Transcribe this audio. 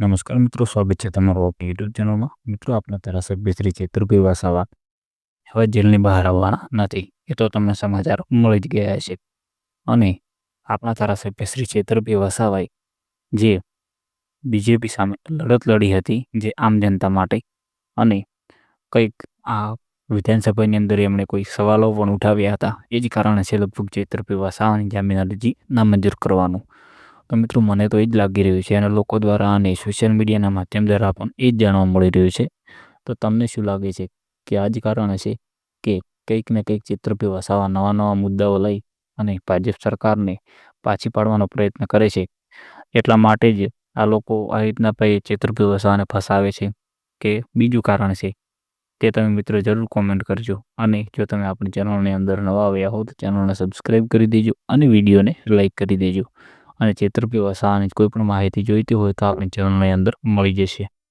નમસ્કાર મિત્રો, સ્વાગત છે તમારું આપણી યુટ્યુબ ચેનલમાં મિત્રો આપણા ધારાસભ્ય શ્રી ચેતુરભાઈ વસાવા. હવે જેલની બહાર આવવાના નથી. એ તો તમને સમાચાર મળી જ ગયા છે અને આપણા ધારાસભ્ય શ્રી ચેતુરભાઈ વસાવાએ જે બીજેપી સામે લડત લડી હતી, જે આમ જનતા માટે. અને કંઈક આ વિધાનસભાની અંદર એમણે કોઈ સવાલો પણ ઉઠાવ્યા હતા. એ જ કારણે છે લગભગ ચેતુરભાઈ વસાવાની જામીન અરજી નામંજૂર કરવાનું. તો મિત્રો, મને તો એ જ લાગી રહ્યું છે અને લોકો દ્વારા અને સોશિયલ મીડિયાના માધ્યમ દ્વારા પણ એ જ જાણવા મળી રહ્યું છે. તો તમને શું લાગે છે કે આ જ કારણ છે કે કંઈક ને કંઈક ચિત્રભાઈ વસાવા નવા નવા મુદ્દાઓ લઈ અને ભાજપ સરકારને પાછી પાડવાનો પ્રયત્ન કરે છે? એટલા માટે જ આ લોકો આ રીતના ભાઈ ચિત્રભાઈ વસાવાને ફસાવે છે કે બીજું કારણ છે તે તમે મિત્રો જરૂર કોમેન્ટ કરજો. અને જો તમે આપણી ચેનલની અંદર નવા આવ્યા હો તો ચેનલને સબસ્ક્રાઈબ કરી દેજો અને વિડીયોને લાઈક કરી દેજો. અને ચેતરભાઈ વસાવાની કોઈ પણ માહિતી જોઈતી હોય તો આપણી ચેનલની અંદર મળી જશે.